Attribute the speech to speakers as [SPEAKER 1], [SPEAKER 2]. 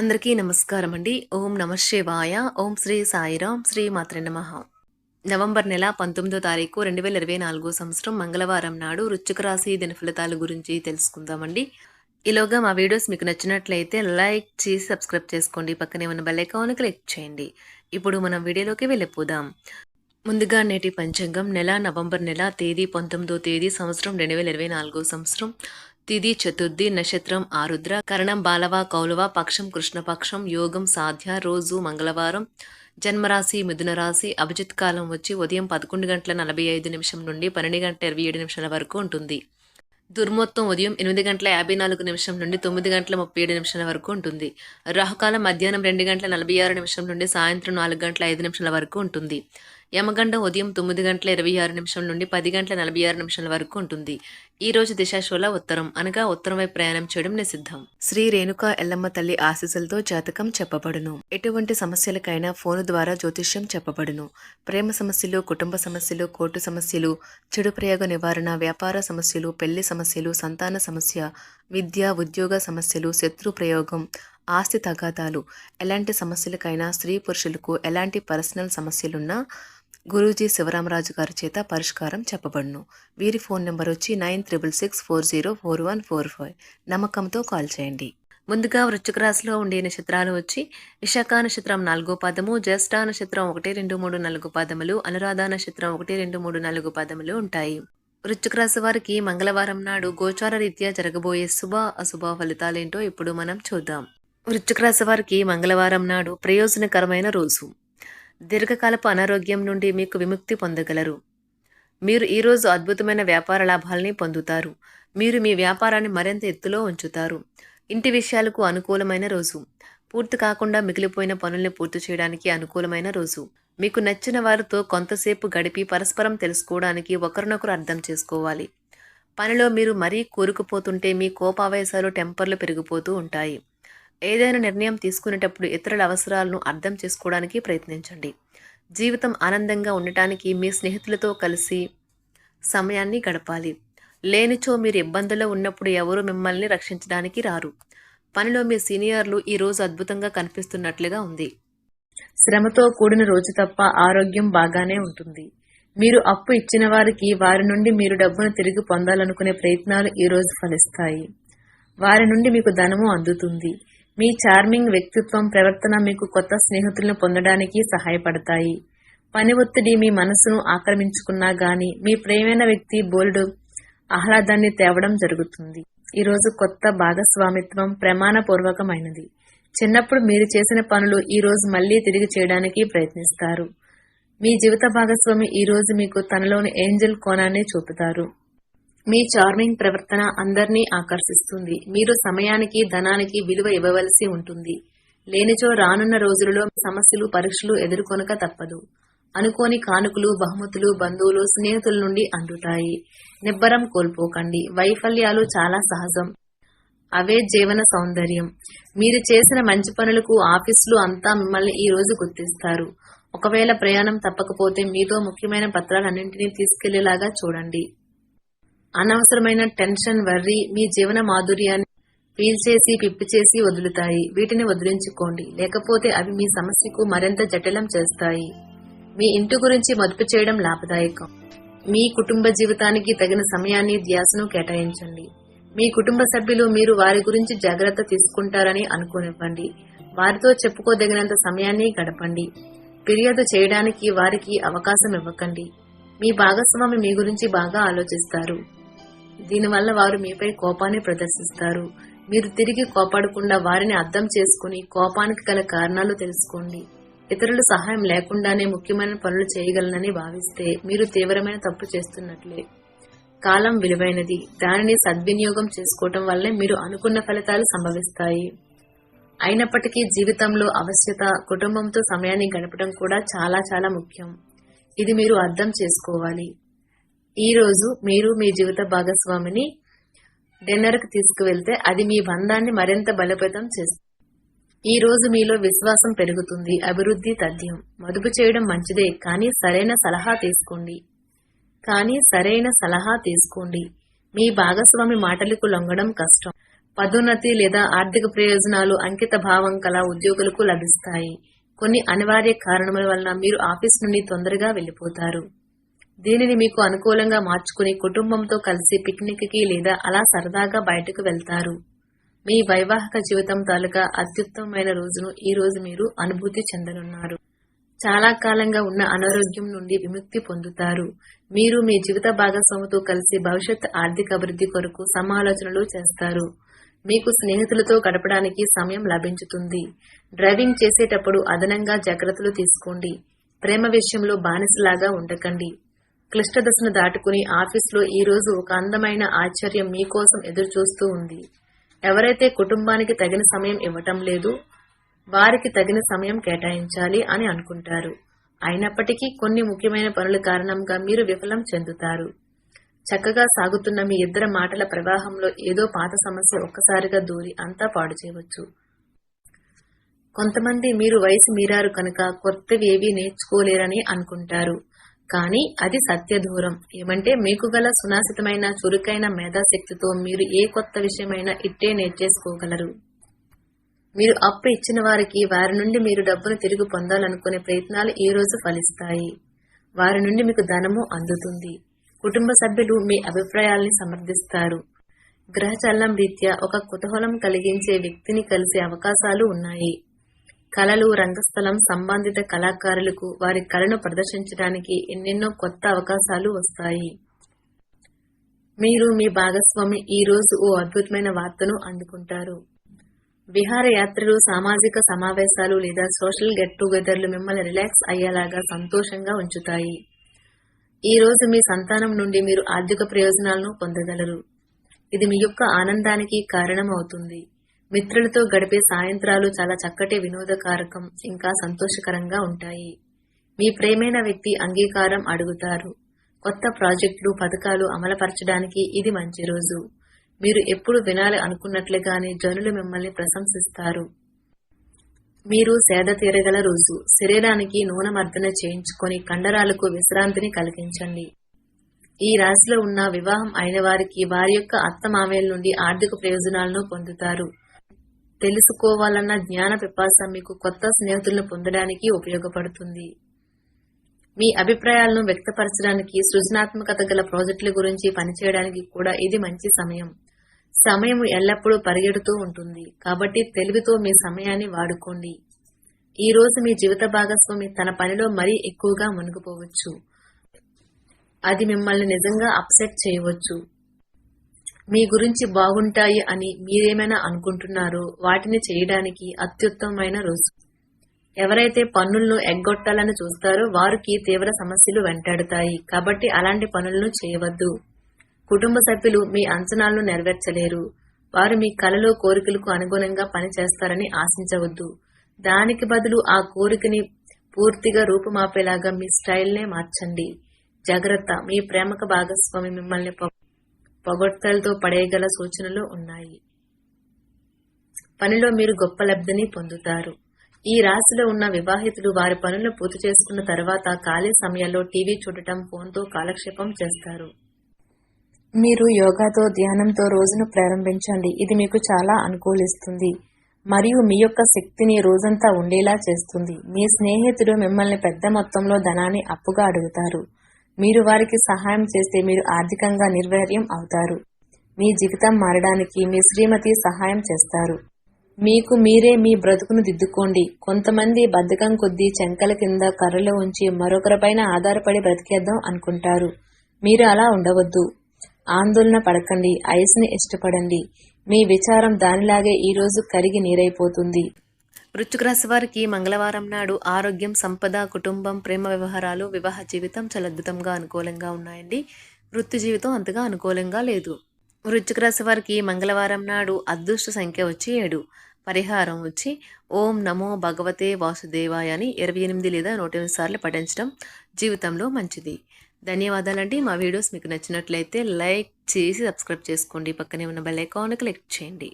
[SPEAKER 1] అందరికీ నమస్కారం అండి. ఓం నమ శివాయ. ఓం శ్రీ సాయిరాం. శ్రీ మాత్ర నమ. నవంబర్ నెల పంతొమ్మిదో తారీఖు రెండు వేల ఇరవై నాలుగో సంవత్సరం మంగళవారం నాడు రుచిక రాశి దిన ఫలితాల గురించి తెలుసుకుందామండి. ఈలోగా మా వీడియోస్ మీకు నచ్చినట్లయితే లైక్ చేసి సబ్స్క్రైబ్ చేసుకోండి. పక్కనే ఉన్న బెల్ ఐకాన్ క్లిక్ చేయండి. ఇప్పుడు మనం వీడియోలోకి వెళ్ళిపోదాం. ముందుగా నేటి పంచాంగం. నెల నవంబర్ నెల తేదీ పంతొమ్మిదో తేదీ సంవత్సరం రెండు వేల ఇరవై నాలుగో సంవత్సరం. తిది చతుర్థి నక్షత్రం ఆరుద్ర. కరణం బాలవ కౌలవ పక్షం కృష్ణపక్షం యోగం సాధ్య రోజు మంగళవారం. జన్మరాశి మిథున రాశి అభిజిత్ కాలం వచ్చి ఉదయం పదకొండు గంటల నలభై ఐదు నిమిషం నుండి పన్నెండు గంటల ఇరవై ఏడు నిమిషాల వరకు ఉంటుంది. దుర్మొత్తం ఉదయం ఎనిమిది గంటల యాభై నాలుగు నిమిషం నుండి తొమ్మిది గంటల ముప్పై ఏడు నిమిషాల వరకు ఉంటుంది. రాహుకాలం మధ్యాహ్నం రెండు గంటల నలభై ఆరు నిమిషం నుండి సాయంత్రం నాలుగు గంటల ఐదు నిమిషాల వరకు ఉంటుంది. యమగండ ఉదయం తొమ్మిది గంటల ఇరవై ఆరు నిమిషం నుండి పది గంటల నలభై ఆరు నిమిషాల వరకు ఉంటుంది. ఈ రోజు దిశాశోల ఉత్తరం. అనగా ఉత్తరం వైపు ప్రయాణం చేయడం నిషిద్ధం. శ్రీ రేణుక ఎల్లమ్మ తల్లి ఆశీస్సులతో జాతకం చెప్పబడును. ఎటువంటి సమస్యలకైనా ఫోను ద్వారా జ్యోతిష్యం చెప్పబడును. ప్రేమ సమస్యలు కుటుంబ సమస్యలు కోర్టు సమస్యలు చెడు ప్రయోగ నివారణ వ్యాపార సమస్యలు పెళ్ళి సమస్యలు సంతాన సమస్య విద్య ఉద్యోగ సమస్యలు శత్రు ప్రయోగం ఆస్తి తగాదాలు. ఎలాంటి సమస్యలకైనా స్త్రీ పురుషులకు ఎలాంటి పర్సనల్ సమస్యలున్నా గురూజీ శివరామరాజు గారి చేత పరిష్కారం చెప్పబడును. వీరి ఫోన్ నెంబర్ వచ్చి nine triple six four zero four one four five. నమ్మకంతో కాల్ చేయండి. ముందుగా వృశ్చిక రాశిలో ఉండే నక్షత్రాలు వచ్చి విశాఖ నక్షత్రం నాలుగో పదము జ్యేష్ఠ నక్షత్రం ఒకటి రెండు మూడు నాలుగు పదములు అనురాధ నక్షత్రం ఒకటి రెండు మూడు నాలుగు పదములు ఉంటాయి. వృశ్చిక రాశి వారికి మంగళవారం నాడు గోచార రీత్యా జరగబోయే శుభ అశుభ ఫలితాలేంటో ఇప్పుడు మనం చూద్దాం. వృశ్చిక రాశి వారికి మంగళవారం నాడు ప్రయోజనకరమైన రోజు. దీర్ఘకాలపు అనారోగ్యం నుండి మీకు విముక్తి పొందగలరు. మీరు ఈరోజు అద్భుతమైన వ్యాపార లాభాలని పొందుతారు. మీరు మీ వ్యాపారాన్ని మరింత ఎత్తులో ఉంచుతారు. ఇంటి విషయాలకు అనుకూలమైన రోజు. పూర్తి కాకుండా మిగిలిపోయిన పనుల్ని పూర్తి చేయడానికి అనుకూలమైన రోజు. మీకు నచ్చిన వారితో కొంతసేపు గడిపి పరస్పరం తెలుసుకోవడానికి ఒకరినొకరు అర్థం చేసుకోవాలి. పనిలో మీరు మరీ కూరుకుపోతుంటే మీ కోపావేశాలు టెంపర్లు పెరిగిపోతూ ఉంటాయి. ఏదైనా నిర్ణయం తీసుకునేటప్పుడు ఇతరుల అవసరాలను అర్థం చేసుకోవడానికి ప్రయత్నించండి. జీవితం ఆనందంగా ఉండటానికి మీ స్నేహితులతో కలిసి సమయాన్ని గడపాలి. లేనిచో మీరు ఇబ్బందుల్లో ఉన్నప్పుడు ఎవరు మిమ్మల్ని రక్షించడానికి రారు. పనిలో మీ సీనియర్లు ఈ రోజు అద్భుతంగా కనిపిస్తున్నట్లుగా ఉంది. శ్రమతో కూడిన రోజు తప్ప ఆరోగ్యం బాగానే ఉంటుంది. మీరు అప్పు ఇచ్చిన వారికి వారి నుండి మీరు డబ్బును తిరిగి పొందాలనుకునే ప్రయత్నాలు ఈరోజు ఫలిస్తాయి. వారి నుండి మీకు ధనము అందుతుంది. మీ చార్మింగ్ వ్యక్తిత్వం ప్రవర్తన మీకు కొత్త స్నేహితులను పొందడానికి సహాయపడతాయి. పని ఒత్తిడి మీ మనసును ఆక్రమించుకున్నా గాని మీ ప్రేమైన వ్యక్తి బోల్డ్ ఆహ్లాదాన్ని తేవడం జరుగుతుంది. ఈరోజు కొత్త భాగస్వామిత్వం ప్రమాణపూర్వకమైనది. చిన్నప్పుడు మీరు చేసిన పనులు ఈ రోజు మళ్ళీ తిరిగి చేయడానికి ప్రయత్నిస్తారు. మీ జీవిత భాగస్వామి ఈ రోజు మీకు తనలోని ఏంజల్ కోణాన్ని చూపుతారు. మీ చార్మింగ్ ప్రవర్తన అందరినీ ఆకర్షిస్తుంది. మీరు సమయానికి ధనానికి విలువ ఇవ్వవలసి ఉంటుంది. లేనిచో రానున్న రోజులలో సమస్యలు పరీక్షలు ఎదుర్కొనక తప్పదు. అనుకోని కానుకలు బహుమతులు బంధువులు స్నేహితుల నుండి అందుతాయి నిబ్బరం కోల్పోకండి. వైఫల్యాలు చాలా సహజం. అవే జీవన సౌందర్యం. మీరు చేసిన మంచి పనులకు ఆఫీసులు అంతా మిమ్మల్ని ఈ రోజు గుర్తిస్తారు. ఒకవేళ ప్రయాణం తప్పకపోతే మీతో ముఖ్యమైన పత్రాలన్నింటినీ తీసుకెళ్ళేలాగా చూడండి. అనవసరమైన టెన్షన్ వర్రీ మీ జీవన మాధుర్యాన్ని ఫీల్ చేసి పిప్పి చేసి వదులుతాయి. వీటిని వదిలించుకోండి. లేకపోతే అవి మీ సమస్యకు మరింత జటిలం చేస్తాయి. మీ ఇంటి గురించి మదుపు చేయడం లాభదాయకం. మీ కుటుంబ జీవితానికి తగిన సమయాన్ని ధ్యాసను కేటాయించండి. మీ కుటుంబ సభ్యులు మీరు వారి గురించి జాగ్రత్త తీసుకుంటారని అనుకోనివ్వండి. వారితో చెప్పుకోదగినంత సమయాన్ని గడపండి. ఫిర్యాదు చేయడానికి వారికి అవకాశం ఇవ్వకండి. మీ భాగస్వామి మీ గురించి బాగా ఆలోచిస్తారు. దీనివల్ల వారు మీపై కోపాన్ని ప్రదర్శిస్తారు. మీరు తిరిగి కోపాడకుండా వారిని అర్థం చేసుకుని కోపానికి గల కారణాలు తెలుసుకోండి. ఇతరుల సహాయం లేకుండానే ముఖ్యమైన పనులు చేయగలనని భావిస్తే మీరు తీవ్రమైన తప్పు చేస్తున్నట్లే. కాలం విలువైనది. దానిని సద్వినియోగం చేసుకోవటం వల్లే మీరు అనుకున్న ఫలితాలు సంభవిస్తాయి. అయినప్పటికీ జీవితంలో అవశ్యత కుటుంబంతో సమయాన్ని గడపడం కూడా చాలా చాలా ముఖ్యం. ఇది మీరు అర్థం చేసుకోవాలి. ఈ రోజు మీరు మీ జీవిత భాగస్వామిని డిన్నర్కి తీసుకువెళ్తే అది మీ బంధాన్ని మరింత బలోపేతం చేస్తుంది. ఈ రోజు మీలో విశ్వాసం పెరుగుతుంది అభివృద్ధి తథ్యం. మదుపు చేయడం మంచిదే కానీ సరైన సలహా తీసుకోండి. కానీ సరైన సలహా తీసుకోండి. మీ భాగస్వామి మాటలకు లొంగడం కష్టం. పదోన్నతి లేదా ఆర్థిక ప్రయోజనాలు అంకిత భావం కల ఉద్యోగులకు లభిస్తాయి. కొన్ని అనివార్య కారణముల వలన మీరు ఆఫీస్ నుండి తొందరగా వెళ్ళిపోతారు దీనిని మీకు అనుకూలంగా మార్చుకుని కుటుంబంతో కలిసి పిక్నిక్కి లేదా అలా సరదాగా బయటకు వెళ్తారు. మీ వైవాహిక జీవితం తాలూకా అత్యుత్తమమైన రోజును ఈ రోజు మీరు అనుభూతి చెందనున్నారు. చాలా కాలంగా ఉన్న అనారోగ్యం నుండి విముక్తి పొందుతారు. మీరు మీ జీవిత భాగస్వామితో కలిసి భవిష్యత్ ఆర్థిక అభివృద్ధి కొరకు సమాలోచనలు చేస్తారు. మీకు స్నేహితులతో గడపడానికి సమయం లభించుతుంది. డ్రైవింగ్ చేసేటప్పుడు అదనంగా జాగ్రత్తలు తీసుకోండి. ప్రేమ విషయంలో బానిసలాగా ఉండకండి. క్లిష్ట దశను దాటుకుని ఆఫీస్లో ఈరోజు ఒక అందమైన ఆశ్చర్యం మీకోసం ఎదురు చూస్తూ ఉంది. ఎవరైతే కుటుంబానికి తగిన సమయం ఇవ్వటం లేదు వారికి తగిన సమయం కేటాయించాలి అని అనుకుంటారు. అయినప్పటికీ కొన్ని ముఖ్యమైన పనుల కారణంగా మీరు విఫలం చెందుతారు. చక్కగా సాగుతున్న మీ ఇద్దరు మాటల ప్రవాహంలో ఏదో పాత సమస్య ఒక్కసారిగా దూరి అంతా పాడు చేయవచ్చు. కొంతమంది మీరు వయసు మీరారు కనుక కొత్తవి ఏవీ నేర్చుకోలేరని అనుకుంటారు. కానీ అది సత్య దూరం ఏమంటే మీకు గల సునాశితమైన చురుకైన మేధాశక్తితో మీరు ఏ కొత్త విషయమైనా ఇట్టే నేర్చేసుకోగలరు. మీరు అప్పు ఇచ్చిన వారికి వారి నుండి మీరు డబ్బును తిరిగి పొందాలనుకునే ప్రయత్నాలు ఈ రోజు ఫలిస్తాయి. వారి నుండి మీకు ధనము అందుతుంది. కుటుంబ సభ్యులు మీ అభిప్రాయాల్ని సమర్థిస్తారు. గ్రహచల్లం రీత్యా ఒక కుతూహలం కలిగించే వ్యక్తిని కలిసే అవకాశాలు ఉన్నాయి. కళలు రంగస్థలం సంబంధిత కళాకారులకు వారి కళను ప్రదర్శించడానికి ఎన్నెన్నో కొత్త అవకాశాలు వస్తాయి. మీరు మీ భాగస్వామి ఈ రోజు ఓ అద్భుతమైన వార్తను అందుకుంటారు. విహారయాత్రలు సామాజిక సమావేశాలు లేదా సోషల్ గెట్ టుగెదర్లు మిమ్మల్ని రిలాక్స్ అయ్యేలాగా సంతోషంగా ఉంచుతాయి. ఈ రోజు మీ సంతానం నుండి మీరు ఆర్థిక ప్రయోజనాలను పొందగలరు. ఇది మీ యొక్క ఆనందానికి కారణం అవుతుంది మిత్రులతో గడిపే సాయంత్రాలు చాలా చక్కటి వినోదకారకం ఇంకా సంతోషకరంగా ఉంటాయి. మీ ప్రేమైన వ్యక్తి అంగీకారం అడుగుతారు. కొత్త ప్రాజెక్టులు పథకాలు అమలుపరచడానికి ఇది మంచి రోజు. మీరు ఎప్పుడు వినాలి అనుకున్నట్లుగానే జనులు మిమ్మల్ని ప్రశంసిస్తారు. మీరు సేద తీరగల రోజు. శరీరానికి నూనె మర్దన చేయించుకొని కండరాలకు విశ్రాంతిని కలిగించండి. ఈ రాశిలో ఉన్న వివాహం అయిన వారికి వారి యొక్క అత్తమామయ్యల నుండి ఆర్థిక ప్రయోజనాలను పొందుతారు. తెలుసుకోవాలన్న జ్ఞాన పిపాస మీకు కొత్త స్నేహితులను పొందడానికి ఉపయోగపడుతుంది. మీ అభిప్రాయాలను వ్యక్తపరచడానికి సృజనాత్మకత గల ప్రాజెక్టుల గురించి పనిచేయడానికి కూడా ఇది మంచి సమయం. సమయం ఎల్లప్పుడూ పరిగెడుతూ ఉంటుంది. కాబట్టి తెలివితో మీ సమయాన్ని వాడుకోండి. ఈ రోజు మీ జీవిత భాగస్వామి తన పనిలో మరీ ఎక్కువగా మునిగిపోవచ్చు. అది మిమ్మల్ని నిజంగా అప్సెట్ చేయవచ్చు. మీ గురించి బాగుంటాయి అని మీరేమైనా అనుకుంటున్నారో వాటిని చేయడానికి అత్యుత్తమమైన రోజు. ఎవరైతే పన్నులను ఎగ్గొట్టాలని చూస్తారో వారికి తీవ్ర సమస్యలు వెంటాడుతాయి. కాబట్టి అలాంటి పనులను చేయవద్దు. కుటుంబ సభ్యులు మీ అంచనాలను నెరవేర్చలేరు. వారు మీ కలలో కోరికలకు అనుగుణంగా పనిచేస్తారని ఆశించవద్దు. దానికి బదులు ఆ కోరికని పూర్తిగా రూపుమాపేలాగా మీ స్టైల్నే మార్చండి. జాగ్రత్త. మీ ప్రేమక భాగస్వామి మిమ్మల్ని పొగొట్టలతో పడేయగల సూచనలు ఉన్నాయి. పనిలో మీరు గొప్ప లబ్ధిని పొందుతారు. ఈ రాశిలో ఉన్న వివాహితులు వారి పనులను పూర్తి చేసుకున్న తర్వాత ఖాళీ సమయాల్లో టీవీ చూడటం ఫోన్తో కాలక్షేపం చేస్తారు. మీరు యోగాతో ధ్యానంతో రోజును ప్రారంభించండి. ఇది మీకు చాలా అనుకూలిస్తుంది. మరియు మీ యొక్క శక్తిని రోజంతా ఉండేలా చేస్తుంది. మీ స్నేహితుడు మిమ్మల్ని పెద్ద మొత్తంలో ధనాన్ని అప్పుగా అడుగుతారు. మీరు వారికి సహాయం చేస్తే మీరు ఆర్థికంగా నిర్వహర్యం అవుతారు. మీ జీవితం మారడానికి మీ శ్రీమతి సహాయం చేస్తారు. మీకు మీరే మీ బ్రతుకును దిద్దుకోండి. కొంతమంది బద్ధకం కొద్దీ చెంకల కింద కర్రలో ఉంచి మరొకరిపైన ఆధారపడి బ్రతికేద్దాం అనుకుంటారు. మీరు అలా ఉండవద్దు. ఆందోళన పడకండి. ఐస్ని ఇష్టపడండి. మీ విచారం దానిలాగే ఈరోజు కరిగి నీరైపోతుంది. వృశ్చిక రాశి వారికి మంగళవారం నాడు ఆరోగ్యం సంపద కుటుంబం ప్రేమ వ్యవహారాలు వివాహ జీవితం చాలా అద్భుతంగా అనుకూలంగా ఉన్నాయండి. వృత్తి జీవితం అంతగా అనుకూలంగా లేదు. వృశ్చిక రాశి వారికి మంగళవారం నాడు అదృష్ట సంఖ్య వచ్చి ఏడు. పరిహారం వచ్చి ఓం నమో భగవతే వాసుదేవాయ అని ఇరవై ఎనిమిది లేదా నూట ఎనిమిది సార్లు పఠించడం జీవితంలో మంచిది. ధన్యవాదాలండి. మా వీడియోస్ మీకు నచ్చినట్లయితే లైక్ చేసి సబ్స్క్రైబ్ చేసుకోండి. పక్కనే ఉన్న బెల్ ఐకాన్ క్లిక్ చేయండి.